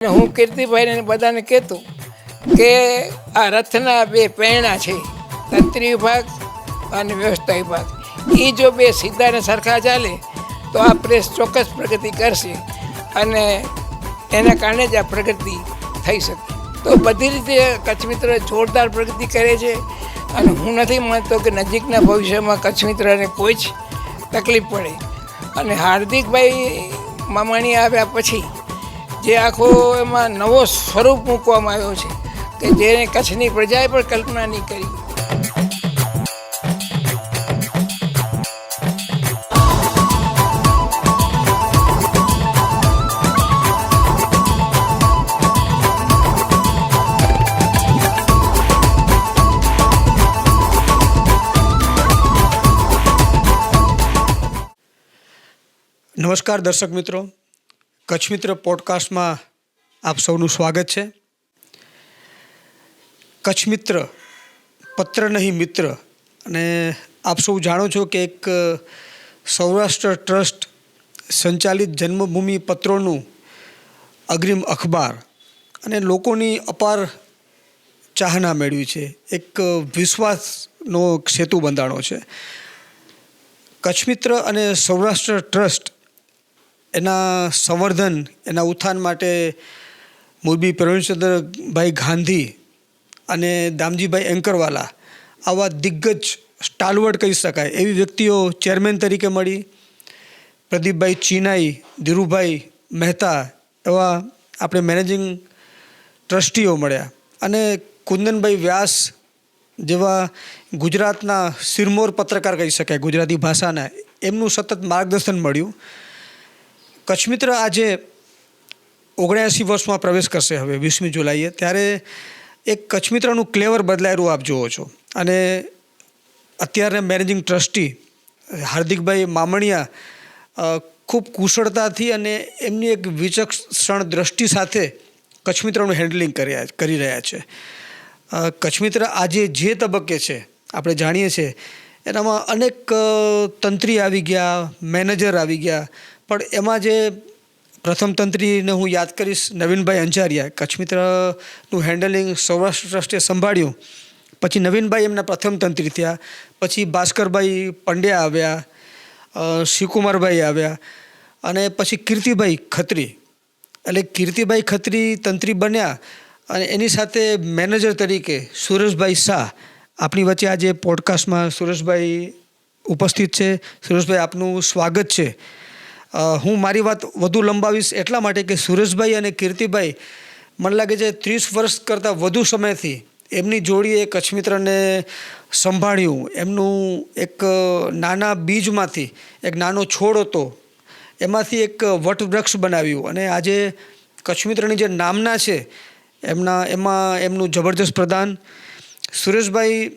હું કીર્તિભાઈને બધાને કહેતો કે આ રથના બે પૈણા છે તંત્રી વિભાગ અને વ્યવસ્થા વિભાગ. એ જો બે સીધા ને સરખા ચાલે, તો આ પ્રેસ ચોક્કસ પ્રગતિ કરશે અને એના કારણે જ આ પ્રગતિ થઈ શકે. તો બધી રીતે કચ્છ મિત્ર જોરદાર પ્રગતિ કરે છે અને હું નથી માનતો કે નજીકના ભવિષ્યમાં કચ્છ મિત્રને કોઈ જ તકલીફ પડે. અને હાર્દિકભાઈ મામાણી આવ્યા પછી જે આખો એમાં નવો સ્વરૂપ મૂકવામાં આવ્યો છે કે જેને કચ્છની પ્રજાએ પણ કલ્પના નહીં કરી. નમસ્કાર દર્શક મિત્રો. કચ્છ મિત્ર પોડકાસ્ટમાં આપ સૌનું સ્વાગત છે. કચ્છ મિત્ર પત્ર નહીં મિત્ર. અને આપ સૌ જાણો છો કે એક સૌરાષ્ટ્ર ટ્રસ્ટ સંચાલિત જન્મભૂમિ પત્રોનું અગ્રિમ અખબાર અને લોકોની અપાર ચાહના મેળવી છે. એક વિશ્વાસનો સેતુ બંધાણો છે. કચ્છ મિત્ર અને સૌરાષ્ટ્ર ટ્રસ્ટ એના સંવર્ધન, એના ઉત્થાન માટે મોરબી પ્રવીણચંદ્રભાઈ ગાંધી અને દામજીભાઈ એન્કરવાલા આવા દિગ્ગજ સ્ટાલવર્ડ કહી શકાય. એવી વ્યક્તિઓ ચેરમેન તરીકે મળી. પ્રદીપભાઈ ચીનાઈ, ધીરુભાઈ મહેતા એવા આપણે મેનેજિંગ ટ્રસ્ટીઓ મળ્યા. અને કુંદનભાઈ વ્યાસ જેવા ગુજરાતના સિરમોર પત્રકાર કહી શકાય, ગુજરાતી ભાષાના. એમનું સતત માર્ગદર્શન મળ્યું. કચ્છ મિત્ર આજે ઓગણ્યાસી વર્ષમાં પ્રવેશ કરશે હવે, વીસમી જુલાઈએ. ત્યારે એક કચ્છ મિત્રનું ક્લેવર બદલાયેલું આપ જુઓ છો. અને અત્યારના મેનેજિંગ ટ્રસ્ટી હાર્દિકભાઈ મામણિયા ખૂબ કુશળતાથી અને એમની એક વિચક્ષણ દ્રષ્ટિ સાથે કચ્છ મિત્રનું હેન્ડલિંગ કર્યા, કરી રહ્યા છે. કચ્છ મિત્ર આજે જે તબક્કે છે, આપણે જાણીએ છીએ, એનામાં અનેક તંત્રી આવી ગયા મેનેજર આવી ગયા પણ એમાં જે પ્રથમ તંત્રીને હું યાદ કરીશ, નવીનભાઈ અંજારિયા કચ્છ મિત્રનું હેન્ડલિંગ સૌરાષ્ટ્ર ટ્રસ્ટે સંભાળ્યું. પછી નવીનભાઈ એમના પ્રથમ તંત્રી થયા. પછી ભાસ્કરભાઈ પંડ્યા આવ્યા શિવકુમારભાઈ આવ્યા અને પછી કીર્તિભાઈ ખત્રી. એટલે કીર્તિભાઈ ખત્રી તંત્રી બન્યા અને એની સાથે મેનેજર તરીકે સુરેશભાઈ શાહ. આપણી વચ્ચે આજે પોડકાસ્ટમાં સુરેશભાઈ ઉપસ્થિત છે. સુરેશભાઈ, આપનું સ્વાગત છે. હું મારી વાત વધુ લંબાવીશ એટલા માટે કે સુરેશભાઈ અને કીર્તિભાઈ મને લાગે છે ત્રીસ વર્ષ કરતાં વધુ સમયથી એમની જોડીએ કચ્છ મિત્રને સંભાળ્યું. એમનું એક નાના બીજમાંથી એક નાનો છોડ હતો. એમાંથી એક વટવૃક્ષ બનાવ્યું અને આજે કચ્છ મિત્રની જે નામના છે, એમના, એમાં એમનું જબરજસ્ત પ્રદાન. સુરેશભાઈ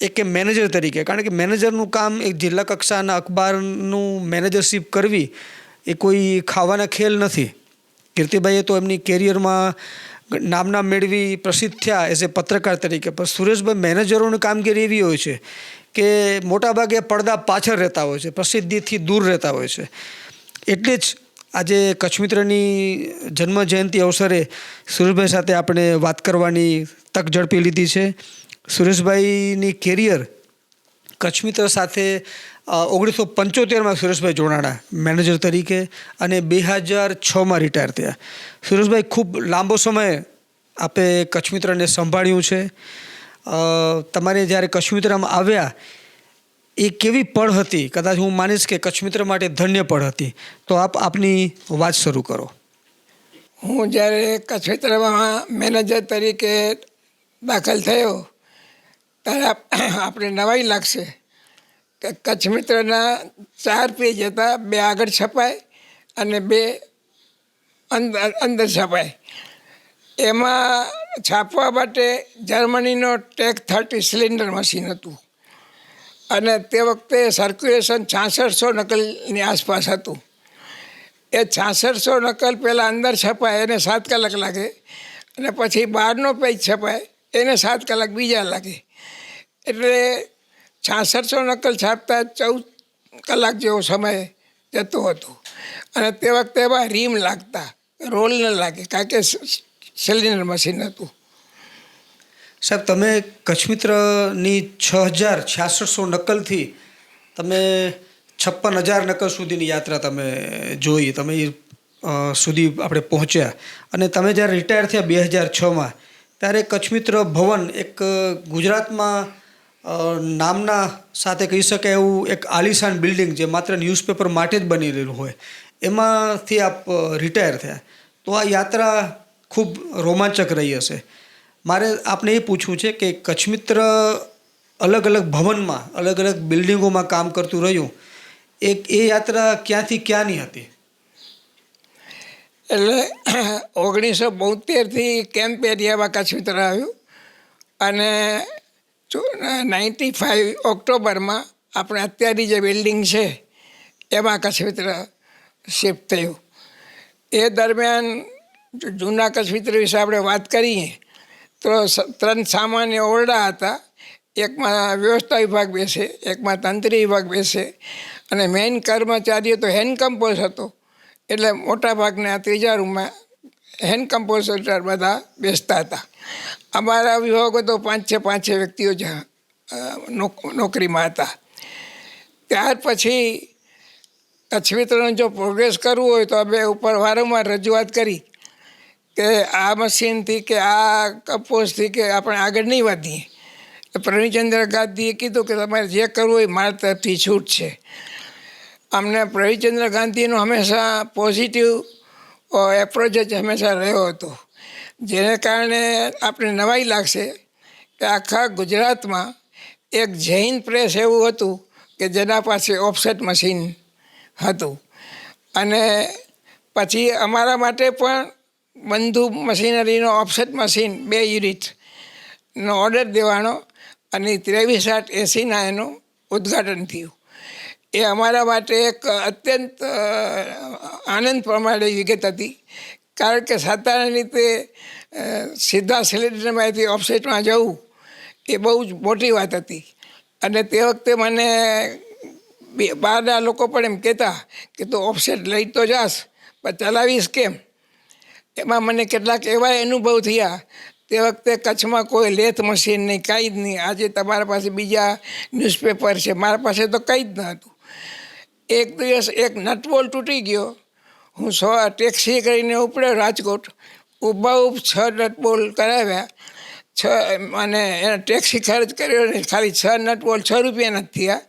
એક મેનેજર તરીકે. કારણ કે મેનેજરનું કામ એક જિલ્લા કક્ષાના અખબારનું મેનેજરશીપ કરવી, એ કોઈ ખાવાના ખેલ નથી. કીર્તિભાઈએ તો એમની કેરિયરમાં નામના મેળવી પ્રસિદ્ધ થયા એઝ એ પત્રકાર તરીકે. પણ સુરેશભાઈ મેનેજરોની કામગીરી એવી હોય છે કે મોટાભાગે પડદા પાછળ રહેતા હોય છે, પ્રસિદ્ધિથી દૂર રહેતા હોય છે. એટલે જ આજે કચ્છ મિત્રની જન્મ જયંતિ અવસરે સુરેશભાઈ સાથે આપણે વાત કરવાની તક ઝડપી લીધી છે. સુરેશભાઈની કેરિયર કચ્છ મિત્ર સાથે ઓગણીસો પંચોતેરમાં સુરેશભાઈ જોડાણા મેનેજર તરીકે અને બે હજાર છમાં રિટાયર થયા. સુરેશભાઈ ખૂબ લાંબો સમય આપે કચ્છ મિત્રને સંભાળ્યું છે. તમારે જ્યારે કચ્છ મિત્રમાં આવ્યા, એ કેવી પળ હતી? કદાચ હું માનીશ કે કચ્છ મિત્ર માટે ધન્ય પળ હતી. તો આપ આપની વાત શરૂ કરો. હું જ્યારે કચ્છ મિત્રમાં મેનેજર તરીકે દાખલ થયો ત્યારે આપ- આપણે નવાઈ લાગશે. કે કચ્છ મિત્રના ચાર પેજ હતા, બે આગળ છપાય અને બે અંદર અંદર છપાય. એમાં છાપવા માટે જર્મનીનો ટેક થર્ટી સિલિન્ડર મશીન હતું. અને તે વખતે સર્ક્યુલેશન છાસઠસો નકલની આસપાસ હતું. એ છાસઠસો નકલ પહેલાં અંદર છપાય, એને સાત કલાક લાગે. અને પછી બહારનો પેજ છપાય. એને સાત કલાક બીજા લાગે. એટલે છાસઠસો નકલ છાપતા ચૌદ કલાક જેવો સમય જતો હતો. અને તે વખતે એવા રીમ લાગતા, રોલ ન લાગે, કારણ કે સિલિન્ડર મશીન હતું. સાહેબ, તમે કચ્છ મિત્રની છ હજાર છ્યાસઠસો નકલથી તમે છપ્પન હજાર નકલ સુધીની યાત્રા તમે જોઈ, તમે સુધી આપણે પહોંચ્યા. અને તમે જ્યારે રિટાયર થયા બે હજાર છમાં ત્યારે કચ્છ મિત્ર ભવન એક ગુજરાતમાં નામના સાથે કહી શકાય એવું એક આલિશાન બિલ્ડિંગ જે માત્ર ન્યૂઝપેપર માટે જ બની રહેલું હોય, એમાંથી આપ રિટાયર થયા. તો આ યાત્રા ખૂબ રોમાંચક રહી હશે. મારે આપને એ પૂછવું છે કે કચ્છ મિત્ર અલગ અલગ ભવનમાં, અલગ અલગ બિલ્ડિંગોમાં કામ કરતું રહ્યું, એક એ યાત્રા ક્યાંથી ક્યાંની હતી? એટલે ઓગણીસો બોતેરથી કેમ્પ એરિયામાં કચ્છ મિત્ર આવ્યું. અને નાઇન્ટી ફાઇવ ઓક્ટોબરમાં આપણે અત્યારની જે બિલ્ડિંગ છે, એમાં કચ્છ મિત્ર શિફ્ટ થયું. એ દરમિયાન જૂના કચ્છ મિત્ર વિશે આપણે વાત કરીએ, તો ત્રણ સામાન્ય ઓરડા હતા. એકમાં વ્યવસ્થા વિભાગ બેસે, એકમાં તંત્રી વિભાગ બેસે. અને મેઇન કર્મચારીઓ તો હેન્ડ કમ્પોઝ હતો. એટલે મોટા ભાગના ત્રીજા રૂમમાં હેન્ડ કમ્પોઝર બધા બેસતા હતા. અમારા વિભાગો તો પાંચ છ પાંચ છ વ્યક્તિઓ જ નોકરીમાં હતા. ત્યાર પછી કચ્છ વિતરણ જો પ્રોગ્રેસ કરવું હોય તો અમે ઉપર વારંવાર રજૂઆત કરી કે આ મશીનથી કે આ કમ્પોઝથી કે આપણે આગળ નહીં વધીએ. પ્રવીણચંદ્ર ગાંધીએ કીધું કે તમારે જે કરવું હોય મારા તરફથી છૂટ છે. અમને પ્રવીણચંદ્ર ગાંધીનો હંમેશા પોઝિટિવ એપ્રોચ જ હંમેશા રહ્યો હતો. જેને કારણે આપણે નવાઈ લાગશે કે આખા ગુજરાતમાં એક જૈન પ્રેસ એવું હતું કે જેના પાસે ઓફસેટ મશીન હતું. અને પછી અમારા માટે પણ બંધુ મશીનરીનો ઓફસેટ મશીન બે યુનિટનો ઓર્ડર દેવાનો અને ત્રેવીસ આઠ એંસીના એનું ઉદ્ઘાટન થયું. એ અમારા માટે એક અત્યંત આનંદ પ્રમાણે વિગત હતી. કારણ કે સાતારાની અ, સીધા સિલિન્ડરમાંથી ઓફસેટમાં જવું એ બહુ જ મોટી વાત હતી. અને તે વખતે મને બહારના લોકો પણ એમ કહેતા કે તું ઓફસેટ લઈ તો જાસ પણ ચલાવીશ કેમ? એમાં મને કેટલાક એવા અનુભવ થયા. તે વખતે કચ્છમાં કોઈ લેથ મશીન નહીં કાંઈ જ નહીં. આજે તમારા પાસે બીજા ન્યૂઝપેપર છે. મારા પાસે તો કંઈ જ ન હતું. એક દિવસ એક નટબોલ તૂટી ગયો. હું સો ટેક્સી કરીને ઉપડ્યો રાજકોટ. ઊભા ઉભ છ નટબોલ કરાવ્યા. છ, અને એને ટેક્સી ખર્ચ કર્યો ને ખાલી છ નટબોલ છ રૂપિયાના જ થયા.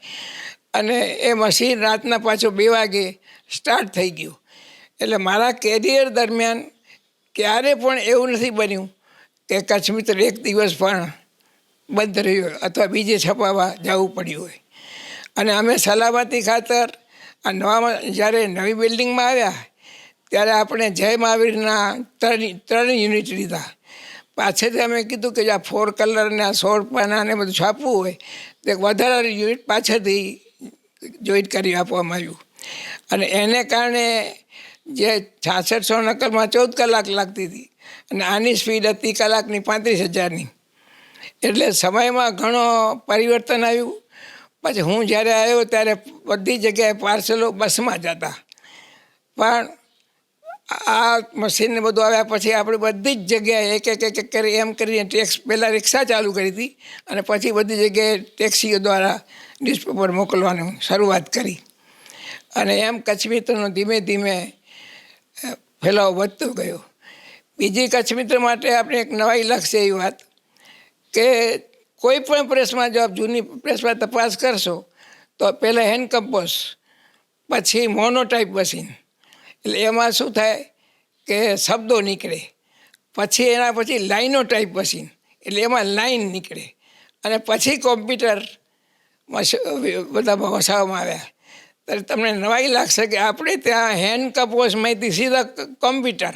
અને એ મશીન રાતના પાછો બે વાગે સ્ટાર્ટ થઈ ગયું. એટલે મારા કેરિયર દરમિયાન ક્યારે પણ એવું નથી બન્યું કે કચ્છ મિત્ર એક દિવસ પણ બંધ રહ્યો અથવા બીજે છપાવવા જવું પડ્યું હોય. અને અમે સલામતી ખાતર આ નવામાં જ્યારે નવી બિલ્ડિંગમાં આવ્યા, ત્યારે આપણે જય મહાવીરના ત્રણ ત્રણ યુનિટ લીધા. પાછળથી અમે કીધું કે જે આ ફોર કલર આ સોળ પાના ને બધું છાપવું હોય, તો એક વધારાનું યુનિટ પાછળથી જોઈન્ટ કરી આપવામાં આવ્યું. અને એને કારણે જે છાસઠસો નકલમાં ચૌદ કલાક લાગતી હતી અને આની સ્પીડ હતી કલાકની પાંત્રીસ હજારની. એટલે સમયમાં ઘણો પરિવર્તન આવ્યું. પછી હું જ્યારે આવ્યો ત્યારે બધી જગ્યાએ પાર્સલો બસમાં જતા પણ આ મશીનને બધું આવ્યા પછી આપણે બધી જ જગ્યાએ એક એક એક કરી એમ કરીને ટેક્સ પહેલાં રિક્ષા ચાલુ કરી હતી અને પછી બધી જગ્યાએ ટેક્સીઓ દ્વારા ન્યૂઝપેપર મોકલવાની શરૂઆત કરી. અને એમ કચ્છ મિત્રનો ધીમે ધીમે ફેલાવો વધતો ગયો. બીજી કચ્છ મિત્ર માટે આપણે એક નવાઈ લાગશે એવી વાત કે કોઈ પણ પ્રેસમાં, જો આપ જૂની પ્રેસમાં તપાસ કરશો, તો પહેલાં હેન્ડ કમ્પોઝ પછી મોનોટાઈપ મશીન એટલે એમાં શું થાય કે શબ્દો નીકળે. પછી એના પછી લાઈનો ટાઈપ મશીન એટલે એમાં લાઈન નીકળે. અને પછી કોમ્પ્યુટર બધા વસાવવામાં આવ્યા. ત્યારે તમને નવાઈ લાગશે કે આપણે ત્યાં હેન્ડ માહિતી સીધા કોમ્પ્યુટર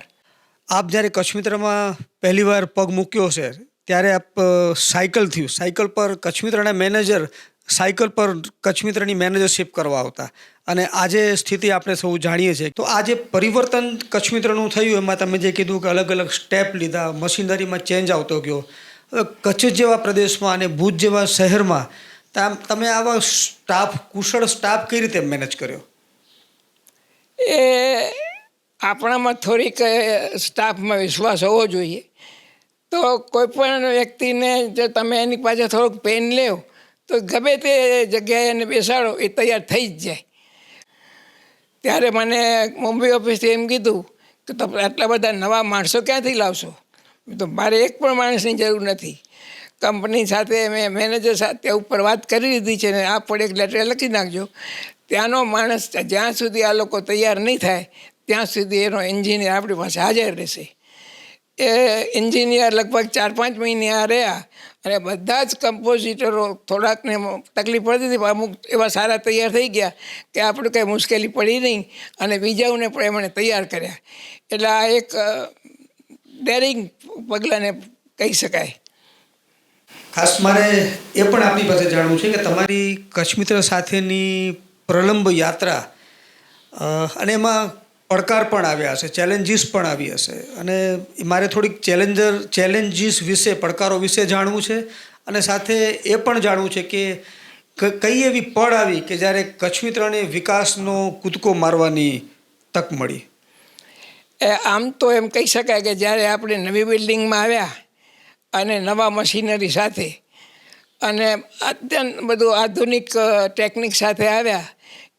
આપ જ્યારે કચ્છ મિત્રમાં પહેલીવાર પગ મૂક્યો છે ત્યારે આપ સાયકલ થયું. સાયકલ પર કચ્છમિત્રના મેનેજર, સાયકલ પર કચ્છમિત્રની મેનેજરશિપ કરવા આવતા. અને આજે સ્થિતિ આપણે સૌ જાણીએ છીએ. તો આ જે પરિવર્તન કચ્છમિત્રનું થયું, એમાં તમે જે કીધું કે અલગ અલગ સ્ટેપ લીધા, મશીનરીમાં ચેન્જ આવતો ગયો. કચ્છ જેવા પ્રદેશમાં અને ભુજ જેવા શહેરમાં તમે આવા સ્ટાફ, કુશળ સ્ટાફ કઈ રીતે મેનેજ કર્યો? એ આપણામાં થોડીક સ્ટાફમાં વિશ્વાસ હોવો જોઈએ. તો કોઈ પણ વ્યક્તિને જો તમે એની પાસે થોડુંક પેન લેવ તો ગમે તે જગ્યાએ એને બેસાડો, એ તૈયાર થઈ જ જાય. ત્યારે મને મુંબઈ ઓફિસથી એમ કીધું કે તમે આટલા બધા નવા માણસો ક્યાંથી લાવશો? તો મારે એક પણ માણસની જરૂર નથી. કંપની સાથે મેં મેનેજર સાથે ઉપર વાત કરી લીધી છે ને આ પણ એક લેટર લખી નાખજો. ત્યાંનો માણસ જ્યાં સુધી આ લોકો તૈયાર નહીં થાય, ત્યાં સુધી એનો એન્જિનિયર આપણી પાસે હાજર રહેશે. એ એન્જિનિયર લગભગ ચાર પાંચ મહિને આ રહ્યા. અને બધા જ કમ્પોઝિટરો થોડાકને તકલીફ પડતી હતી અમુક એવા સારા તૈયાર થઈ ગયા કે આપણે કંઈ મુશ્કેલી પડી નહીં અને બીજાઓને પણ એમણે તૈયાર કર્યા. એટલે આ એક ડેરિંગ પગલાંને કહી શકાય. ખાસ મારે એ પણ આપની પાસે જાણવું છે કે તમારી કચ્છ મિત્ર સાથેની પ્રલંબ યાત્રા અને એમાં પડકાર પણ આવ્યા હશે ચેલેન્જીસ પણ આવી હશે. અને મારે થોડીક ચેલેન્જર ચેલેન્જીસ વિશે, પડકારો વિશે જાણવું છે અને સાથે એ પણ જાણવું છે કે કઈ એવી પળ આવી કે જ્યારે કચ્છ મિત્રને વિકાસનો કૂદકો મારવાની તક મળી? આમ તો એમ કહી શકાય કે જ્યારે આપણે નવી બિલ્ડિંગમાં આવ્યા અને નવા મશીનરી સાથે અને અત્યંત બધું આધુનિક ટેકનિક સાથે આવ્યા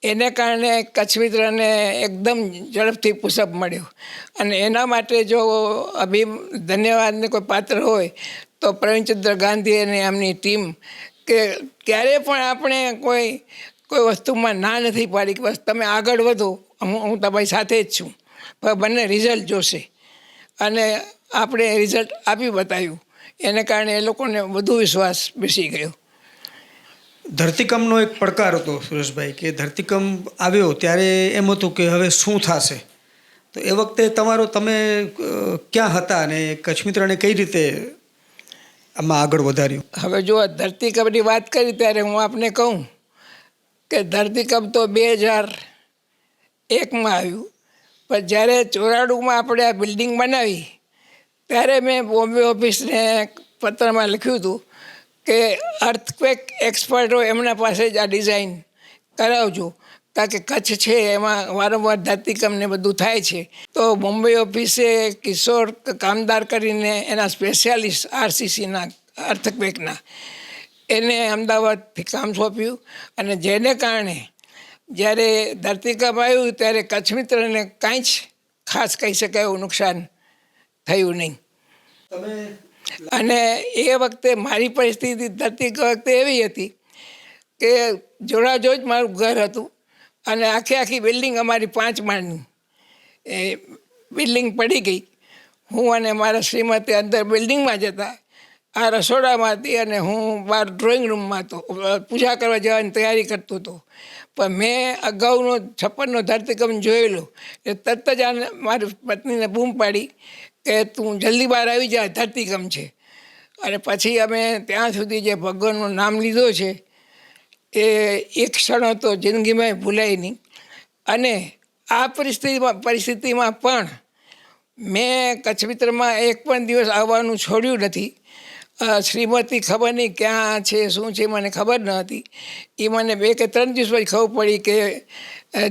એને કારણે કચ્છ મિત્રને એકદમ ઝડપથી પુષઅપ મળ્યો. અને એના માટે જો અભિ ધન્યવાદને કોઈ પાત્ર હોય, તો પ્રવીણચંદ્ર ગાંધી અને એમની ટીમ કે ક્યારે પણ આપણે કોઈ કોઈ વસ્તુમાં ના નથી પાડી કે બસ તમે આગળ વધો, હું હું તમારી સાથે જ છું. પણ બંને રિઝલ્ટ જોશે. અને આપણે રિઝલ્ટ આપી બતાવ્યું. એને કારણે એ લોકોને વધુ વિશ્વાસ બેસી ગયો. ધરતીકંપનો એક પડકાર હતો સુરેશભાઈ, કે ધરતીકંપ આવ્યો ત્યારે એમ હતું કે હવે શું થશે? તો એ વખતે તમારો, તમે ક્યાં હતા અને કચ્છ મિત્રને કઈ રીતે આમાં આગળ વધાર્યું? હવે જો ધરતીકંપની વાત કરી ત્યારે હું આપને કહું કે ધરતીકંપ તો બે હજાર એકમાં આવ્યું, પણ જ્યારે ચોરાડુમાં આપણે આ બિલ્ડિંગ બનાવી, ત્યારે મેં બોમ્બે ઓફિસને પત્રમાં લખ્યું હતું કે અર્થક્વેક એક્સપર્ટો એમના પાસે જ આ ડિઝાઇન કરાવજો. કારણ કે કચ્છ છે, એમાં વારંવાર ધરતીકંપને બધું થાય છે. તો મુંબઈ ઓફિસે કિશોર કામદાર કરીને એના સ્પેશિયાલિસ્ટ આરસીસીના અર્થક્વેકના એને અમદાવાદથી કામ સોંપ્યું અને જેને કારણે જ્યારે ધરતીકંપ આવ્યું ત્યારે કચ્છ મિત્રને કાંઈ જ ખાસ કહી શકાય એવું નુકસાન થયું નહીં. તમે અને એ વખતે મારી પરિસ્થિતિ ધરતીકંપ વખતે એવી હતી કે જોડાજોજ મારું ઘર હતું અને આખી આખી બિલ્ડિંગ અમારી પાંચ માળની. એ બિલ્ડિંગ પડી ગઈ. હું અને મારા શ્રીમતી અંદર બિલ્ડિંગમાં જતા આ રસોડામાં હતી અને હું બહાર ડ્રોઈંગ રૂમમાં હતો. પૂજા કરવા જવાની તૈયારી કરતો હતો. પણ મેં અગાઉનો છપ્પનનો ધરતીકંપ જોયેલો. એ તરત જ આને મારી પત્નીને બૂમ પાડી કે તું જલ્દી બહાર આવી જા ધરતીકમ છે. અને પછી અમે ત્યાં સુધી જે ભગવાનનું નામ લીધો છે, એ એક ક્ષણ હતો જિંદગીમાં ભૂલાય નહીં. અને આ પરિસ્થિતિમાં પરિસ્થિતિમાં પણ મેં કચ્છ મિત્રમાં એક પણ દિવસ આવવાનું છોડ્યું નથી. શ્રીમતી ખબર નહીં ક્યાં છે, શું છે, મને ખબર ન હતી. એ મને બે કે ત્રણ દિવસ પછી ખબર પડી કે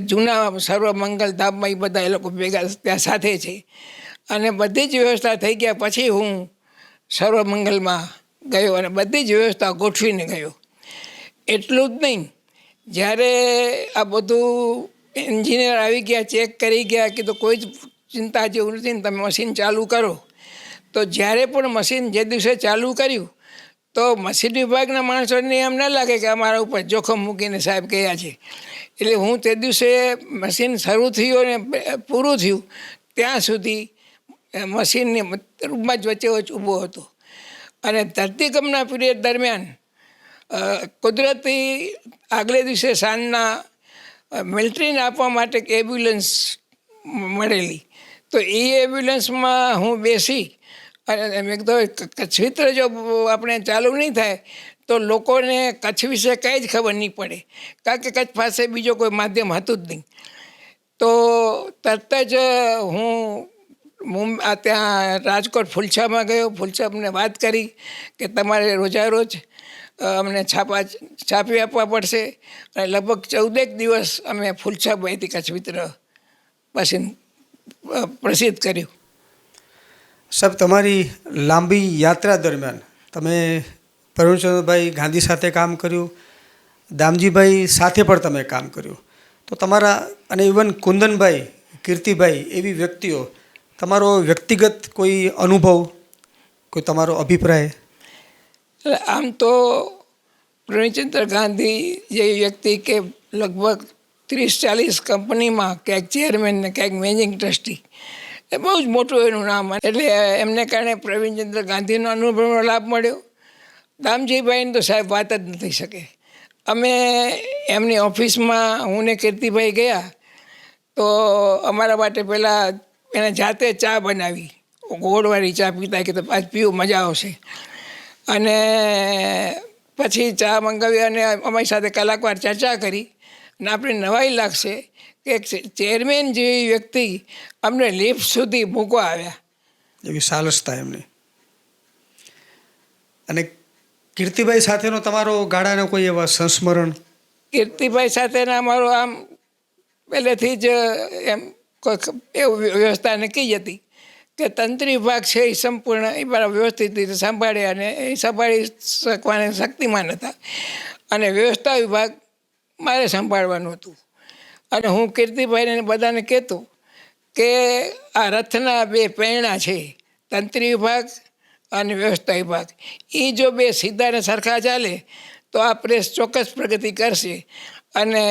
જૂના જૂના સર્વમંગલ ધામમાં એ બધા એ લોકો ભેગા ત્યાં સાથે છે. અને બધી જ વ્યવસ્થા થઈ ગયા પછી હું સર્વમંગલમાં ગયો અને બધી જ વ્યવસ્થા ગોઠવીને ગયો. એટલું જ નહીં, જ્યારે આ બધું એન્જિનિયર આવી ગયા, ચેક કરી ગયા કે તો કોઈ જ ચિંતા જેવું નથી ને તમે મશીન ચાલુ કરો. તો જ્યારે પણ મશીન જે દિવસે ચાલુ કર્યું, તો મશીન વિભાગના માણસોને એમ ન લાગે કે અમારા ઉપર જોખમ મૂકીને સાહેબ ગયા છે. એટલે હું તે દિવસે મશીન શરૂ થયું અને પૂરું થયું, ત્યાં સુધી મશીનની રૂમમાં જ વચ્ચે વચ્ચે ઊભો હતો. અને ધરતીકંપના પીરિયડ દરમિયાન કુદરતી આગલે દિવસે સાંજના મિલિટરીને આપવા માટે એક એમ્બ્યુલન્સ મળેલી. તો એ એમ્બ્યુલન્સમાં હું બેસી અને મેં કીધું કચ્છ મિત્ર જો આપણે ચાલુ નહીં થાય, તો લોકોને કચ્છ વિશે કંઈ જ ખબર નહીં પડે. કારણ કે કચ્છ પાસે બીજો કોઈ માધ્યમ હતું જ નહીં. તો તરત જ હું મુંબ આ ત્યાં રાજકોટ ફૂલછામાં ગયો. ફૂલછામને વાત કરી કે તમારે રોજા રોજ અમને છાપા, છાપી આપવા પડશે. અને લગભગ ચૌદેક દિવસ અમે ફૂલછાપ અહીંથી કચ્છ મિત્ર પછી પ્રસિદ્ધ કર્યું. સાહેબ, તમારી લાંબી યાત્રા દરમિયાન તમે પ્રવીણચંદ્રભાઈ ગાંધી સાથે કામ કર્યું, દામજીભાઈ સાથે પણ તમે કામ કર્યું. તો તમારા અને ઇવન કુંદનભાઈ, કીર્તિભાઈ એવી વ્યક્તિઓ તમારો વ્યક્તિગત કોઈ અનુભવ, કોઈ તમારો અભિપ્રાય? એટલે આમ તો પ્રવીણચંદ્ર ગાંધી જે વ્યક્તિ કે લગભગ ત્રીસ ચાલીસ કંપનીમાં ક્યાંક ચેરમેન ને ક્યાંક મેનેજિંગ ટ્રસ્ટી, એ બહુ જ મોટું એનું નામ એટલે એમને કારણે પ્રવીણચંદ્ર ગાંધીનો અનુભવનો લાભ મળ્યો. દામજીભાઈને તો સાહેબ વાત જ ન થઈ શકે. અમે એમની ઓફિસમાં હું ને કીર્તિભાઈ ગયા, તો અમારા માટે પહેલાં એને જાતે ચા બનાવી. ગોળવાળી ચા પીતા કે તો આજ પીવું મજા આવશે. અને પછી ચા મંગાવી અને અમારી સાથે કલાકવાર ચર્ચા કરી. અને આપણે નવાઈ લાગશે કે ચેરમેન જેવી વ્યક્તિ અમને લિફ્ટ સુધી મૂકવા આવ્યા. એવી સાલસતા એમની. અને કીર્તિભાઈ સાથેનો તમારો ગાળાનો કોઈ એવા સંસ્મરણ? કીર્તિભાઈ સાથેના અમારો આમ પહેલેથી જ એમ કોઈ એવું વ્યવસ્થા નક્કી જ હતી કે તંત્રી વિભાગ છે એ સંપૂર્ણ એ બરાબર વ્યવસ્થિત રીતે સંભાળે અને એ સંભાળી શકવાને શક્તિમાન હતા. અને વ્યવસ્થા વિભાગ મારે સંભાળવાનું હતું. અને હું કીર્તિભાઈને બધાને કહેતો કે આ રથના બે પૈણા છે, તંત્રી વિભાગ અને વ્યવસ્થા વિભાગ. એ જો બે સીધા ને સરખા ચાલે તો આ પ્રેસ ચોક્કસ પ્રગતિ કરશે અને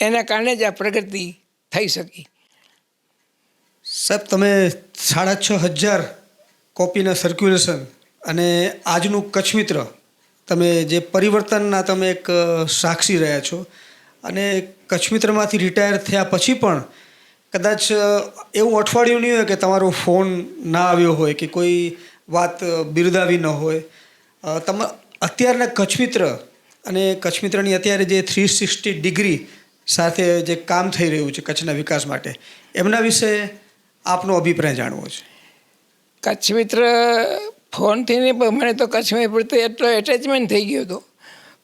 એના કારણે જ આ પ્રગતિ થઈ શકી. સાહેબ, તમે સાડા છ હજાર કોપીના સર્ક્યુલેશન અને આજનું કચ્છ મિત્ર તમે જે પરિવર્તનના તમે એક સાક્ષી રહ્યા છો અને કચ્છ મિત્રમાંથી રિટાયર થયા પછી પણ કદાચ એવું અઠવાડિયું નહીં હોય કે તમારો ફોન ના આવ્યો હોય કે કોઈ વાત બિરદાવી ન હોય. તમે, અત્યારના કચ્છ મિત્ર અને કચ્છ મિત્રની અત્યારે જે થ્રી સિક્સટી ડિગ્રી સાથે જે કામ થઈ રહ્યું છે કચ્છના વિકાસ માટે, એમના વિશે આપનો અભિપ્રાય જાણવો છે. કચ્છ મિત્ર ફોનથી પણ મને તો કચ્છ મિત્ર પ્રત્યે એટલો એટેચમેન્ટ થઈ ગયો હતો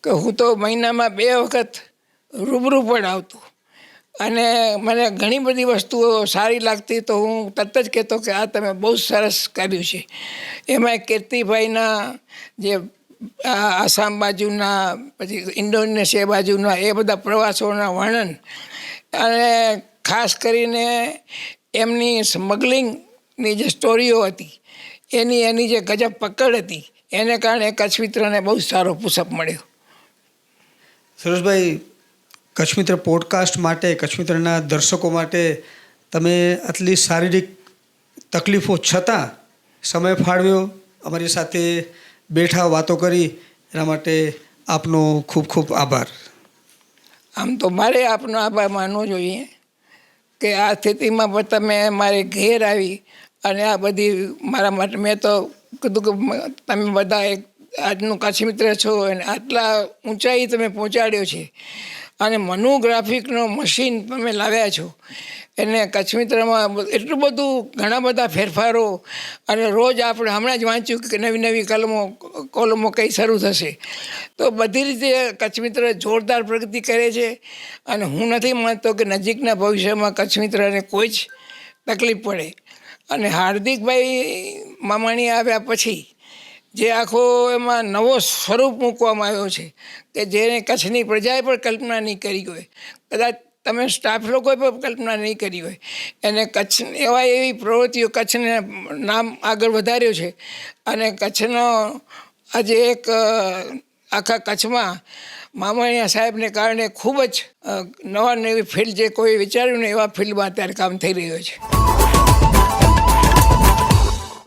કે હું તો મહિનામાં બે વખત રૂબરૂ પણ આવતું. અને મને ઘણી બધી વસ્તુઓ સારી લાગતી તો હું તરત જ કહેતો કે આ તમે બહુ સરસ કર્યું છે. એમાં કીર્તિભાઈના જે આસામ બાજુના, પછી ઇન્ડોનેશિયા બાજુના એ બધા પ્રવાસોના વર્ણન અને ખાસ કરીને એમની સ્મગલિંગની જે સ્ટોરીઓ હતી એની એની જે ગજબ પકડ હતી એને કારણે કચ્છ મિત્રને બહુ સારો પુષપ મળ્યો. સુરેશભાઈ કચ્છ મિત્ર પોડકાસ્ટ માટે કચ્છ મિત્રના દર્શકો માટે તમે આટલી શારીરિક તકલીફો છતાં સમય ફાળવ્યો અમારી સાથે બેઠા વાતો કરી એના માટે આપનો ખૂબ ખૂબ આભાર. આમ તો મારે આપનો આભાર માનવો જોઈએ. કે આ સ્થિતિમાં પણ તમે મારે ઘેર આવી અને આ બધી મારા માટે મેં તો કીધું કે તમે બધા એક આજનું કચ્છ મિત્ર છો અને આટલા ઊંચાઈ તમે પહોંચાડ્યો છે. અને મનોગ્રાફિકનો મશીન તમે લાવ્યા છો, એને કચ્છ મિત્રમાં એટલું બધું ઘણા બધા ફેરફારો અને રોજ આપણે હમણાં જ વાંચ્યું કે નવી નવી કલમો, કોલમો કઈ શરૂ થશે. તો બધી રીતે કચ્છ મિત્ર જોરદાર પ્રગતિ કરે છે અને હું નથી માનતો કે નજીકના ભવિષ્યમાં કચ્છ મિત્રને કોઈ જ તકલીફ પડે. અને હાર્દિકભાઈ મામાણી આવ્યા પછી જે આખો એમાં નવો સ્વરૂપ મૂકવામાં આવ્યો છે કે જેને કચ્છની પ્રજાએ પણ કલ્પના નહીં કરી હોય. કદાચ તમે સ્ટાફ લોકોએ પણ કલ્પના નહીં કરી હોય. એને કચ્છ એવા એવી પ્રવૃત્તિઓ કચ્છને નામ આગળ વધાર્યો છે. અને કચ્છનો આજે એક આખા કચ્છમાં મામાણીયા સાહેબને કારણે ખૂબ જ નવા નવી ફિલ્ડ જે કોઈ વિચાર્યું ને એવા ફિલ્ડમાં અત્યારે કામ થઈ રહ્યું છે.